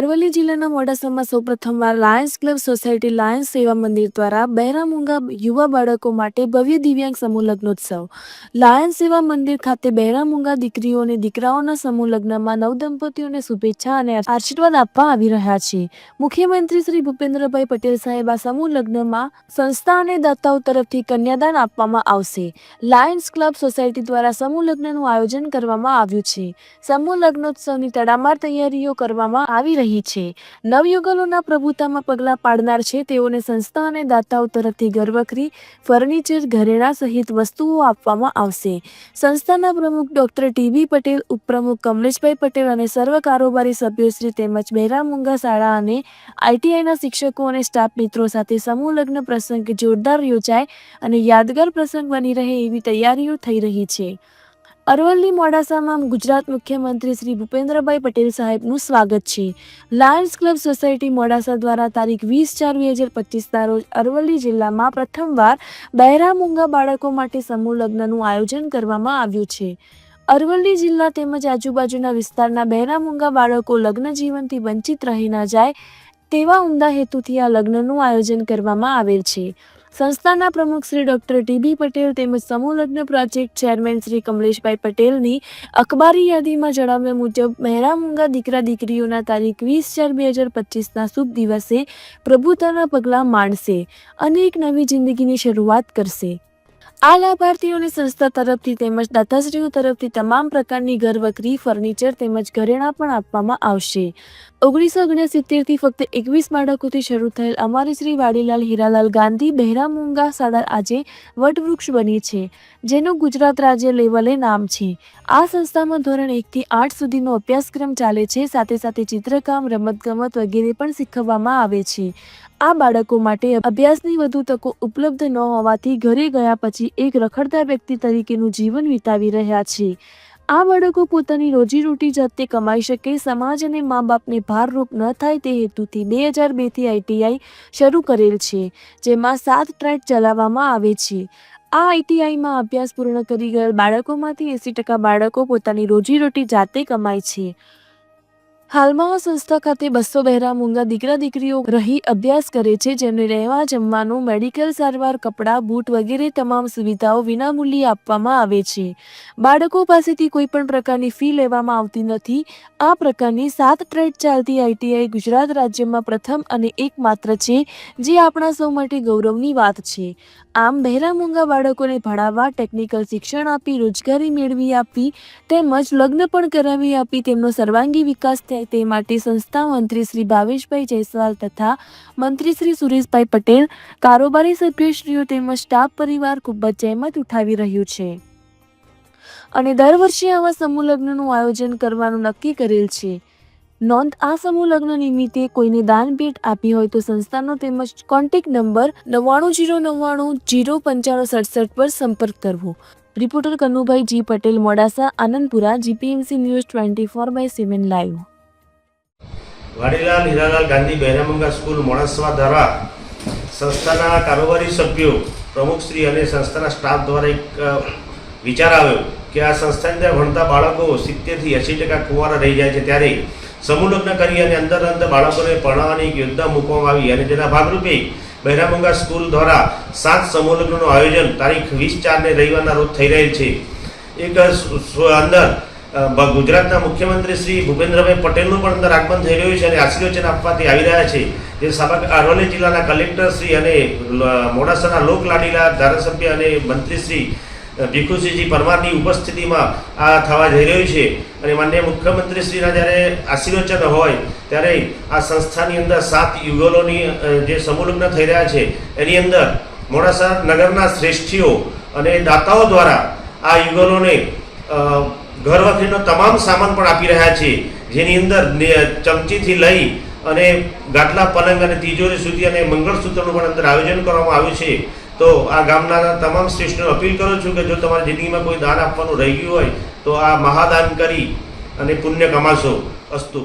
Aravalli જિલ્લાના મોડાસામાં સૌપ્રથમવાર લાયન્સ ક્લબ સોસાયટી લાયન્સ સેવા મંદિર દ્વારા બહેરામૂંગા યુવા બાળકો માટે ભવ્ય દિવ્યાંગ સમૂહ લગ્નોત્સવ. લાયન્સ સેવા મંદિર ખાતે બહેરામૂંગા દીકરીઓ અને દીકરાઓના સમૂહ લગ્નમાં નવદંપતીઓને શુભેચ્છા અને આશીર્વાદ આપવા આવી રહ્યા છે. મુખ્યમંત્રી શ્રી ભૂપેન્દ્રભાઈ પટેલ સાહેબ આ સમૂહ લગ્નમાં સંસ્થા અને દાતાઓ તરફથી કન્યાદાન આપવામાં આવશે. લાયન્સ ક્લબ સોસાયટી દ્વારા સમૂહ લગ્નનું આયોજન કરવામાં આવ્યું છે. સમૂહ લગ્નોત્સવની તડામાર તૈયારીઓ કરવામાં આવી રહી છે. નવયુગલોના પ્રભુતામાં પગલાં પાડનાર છે તેઓને સંસ્થા અને દાતાઓ તરફથી ઘરવખરી ફર્નિચર, ઘરેણાં સહિત વસ્તુઓ આપવામાં આવશે. સંસ્થાના પ્રમુખ ડોક્ટર ટીબી પટેલ, ઉપપ્રમુખ કમલેશભાઈ પટેલ અને સર્વ કારોબારી સભ્યોશ્રી તેમજ બહેરામુંગા શાળા અને આઈટીઆઈના શિક્ષકો અને સ્ટાફ મિત્રો સાથે સમૂહ લગ્ન પ્રસંગ જોરદાર યોજાય અને યાદગાર પ્રસંગ બની રહે એવી તૈયારીઓ થઈ રહી છે. અરવલ્લી મોડાસામાં ગુજરાત મુખ્યમંત્રી શ્રી ભૂપેન્દ્રભાઈ પટેલ સાહેબનું સ્વાગત છે. લાયન્સ ક્લબ સોસાયટી મોડાસા દ્વારા તારીખ વીસ ચાર બે હજાર પચીસના રોજ અરવલ્લી જિલ્લામાં પ્રથમવાર બહેરા મૂંગા બાળકો માટે સમૂહ લગ્નનું આયોજન કરવામાં આવ્યું છે. અરવલ્લી જિલ્લા તેમજ આજુબાજુના વિસ્તારના બહેરા મૂંગા બાળકો લગ્ન જીવનથી વંચિત રહી ન જાય તેવા ઉમદા હેતુથી આ લગ્નનું આયોજન કરવામાં આવેલ છે. સંસ્થાના પ્રમુખ શ્રી ડોક્ટર ટીબી પટેલ તેમજ સમૂહ લગ્ન પ્રોજેક્ટ ચેરમેન શ્રી કમલેશભાઈ પટેલની અખબારી યાદીમાં જણાવ્યા મુજબ મહેરામુંગા દીકરા દીકરીઓના તારીખ વીસ ચાર બે હજાર પચીસના શુભ દિવસે પ્રભુતાના પગલાં માંડશે અને એક નવી જિંદગીની શરૂઆત કરશે. આ લાભાર્થીઓને સંસ્થા તરફથી તેમજ દાતાશ્રીઓ તરફથી તમામ પ્રકારની ઘરવકરી ફર્નિચર તેમજ ઘરેણાં પણ આપવામાં આવશે. ઓગણીસો ઓગણસિત્તેરથી ફક્ત એકવીસ બાળકોથી શરૂ થયેલ અમારી શ્રી વાડીલાલ હીરાલાલ ગાંધી બહેરામુંગા સાદર આજે વટવૃક્ષ બની છે, જેનું ગુજરાત રાજ્ય લેવલે નામ છે. આ સંસ્થામાં ધોરણ એકથી આઠ સુધીનો અભ્યાસક્રમ ચાલે છે, સાથે સાથે ચિત્રકામ, રમતગમત વગેરે પણ શીખવવામાં આવે છે. આ બાળકો માટે અભ્યાસની વધુ તકો ઉપલબ્ધ ન હોવાથી ઘરે ગયા પછી એક રખડતા વ્યક્તિ તરીકેનું જીવન વિતાવી રહ્યા છે. આ બાળકો પોતાની રોજીરોટી જાતે કમાઈ શકે, સમાજ અને મા બાપને ભારરૂપ ન થાય તે હેતુથી બે હજાર બેથી આઈટીઆઈ શરૂ કરેલ છે, જેમાં સાત ટ્રેક ચલાવવામાં આવે છે. આ આઈટીઆઈમાં અભ્યાસ પૂર્ણ કરી ગયેલ બાળકોમાંથી એંસી ટકા બાળકો પોતાની રોજીરોટી જાતે કમાય છે. હાલમાં સંસ્થા ખાતે બસો બહેરા મૂંગા દીકરા દીકરીઓ રહી અભ્યાસ કરે છે. જેમને રહેવા જમવાનું, મેડિકલ સારવાર, કપડાં, બૂટ વગેરે તમામ સુવિધાઓ વિનામૂલ્યે આપવામાં આવે છે. બાળકો પાસેથી કોઈ પણ પ્રકારની ફી લેવામાં આવતી નથી. આ પ્રકારની સાત ટ્રેડ ચાલતી આઈટીઆઈ ગુજરાત રાજ્યમાં પ્રથમ અને એકમાત્ર છે, જે આપણા સૌ માટે ગૌરવની વાત છે. આમ, બહેરા મૂંગા બાળકોને ભણાવવા, ટેકનિકલ શિક્ષણ આપી, રોજગારી મેળવી આપવી, તેમજ લગ્ન પણ કરાવી આપી તેમનો સર્વાંગી વિકાસ થાય તે માટે સંસ્થા મંત્રી શ્રી ભાવેશભાઈ જયસ્વાલ તથા મંત્રી શ્રી સુરેશભાઈ પટેલ, કારોબારી સભ્યશ્રીઓ તેમજ સ્ટાફ પરિવાર ખૂબ જ જહેમત ઉઠાવી રહ્યું છે. અને દર વર્ષે આવા સમૂહ લગ્નનું આયોજન કરવાનું નક્કી કરેલ છે. નોંધ, આ સમૂહ લગ્ન નિમિત્તે કોઈને દાન ભેટ આપી હોય તો સંસ્થાનો તેમજ કોન્ટેક્ટ નંબર નવ્વાણું જીરો નવ્વાણું જીરો પંચાણું સડસઠ પર સંપર્ક કરવો. Reporter Kanubhai G Patel, Modasa, Anandpura, GPMC news twenty four by seven live. Vadilal Hiralal Gandhi બહેરામંગા school મોડાસવા દ્વારા સંસ્થાના કારોબારી સભ્યો પ્રમુખશ્રી અને સંસ્થાના સ્ટાફ દ્વારા એક વિચાર આવ્યો કે આ સંસ્થાની અંદર ભણતા બાળકો સિત્તેરથી એંસી ટકા કુંવારા રહી જાય છે ત્યારે સમૂહલગ્ન કરી અને અંદર અંદર બાળકોને ભણાવવાની યોજના મૂકવામાં આવી અને તેના ભાગરૂપે બહેરામંગા સ્કૂલ દ્વારા સાત સમૂહલગ્નનું આયોજન તારીખ વીસ ચારને રવિવારના રોજ થઈ રહેલ છે. એક અંદર ગુજરાતના મુખ્યમંત્રી શ્રી ભૂપેન્દ્રભાઈ પટેલનું પણ અંદર આગમન થઈ રહ્યું છે અને આશીર્વચન આપવાથી આવી રહ્યા છે જે સાબક અરવલ્લી જિલ્લાના કલેક્ટર શ્રી અને મોડાસાના લોકલાડીલા ધારાસભ્ય અને મંત્રી શ્રી ભીખુસિંહજી પરમારની ઉપસ્થિતિમાં આ થવા જઈ રહ્યું છે. અને માન્ય મુખ્યમંત્રી શ્રીના જ્યારે આશીર્વચન હોય, ત્યારે આ સંસ્થાની અંદર સાત યુગલોની જે સમુલગ્ન થઈ રહ્યા છે, એની અંદર મોડાસા નગરના શ્રેષ્ઠીઓ અને દાતાઓ દ્વારા આ યુગલોને ઘર વખરીનો તમામ સામાન પણ આપી રહ્યા છે. જેની અંદર ચમચીથી લઈ અને ગાટલા, પલંગ અને તિજોરી સુધી અને મંગળસૂત્રનું પણ અંદર આયોજન કરવામાં આવ્યું છે. તો આ ગામના તમામ શ્રેષ્ઠને અપીલ કરું છું કે જો તમારી જિંદગીમાં કોઈ દાન આપવાનું રહી ગયું હોય, તો આ મહાદાન કરી અને પુણ્ય કમાશો. અસ્તુ.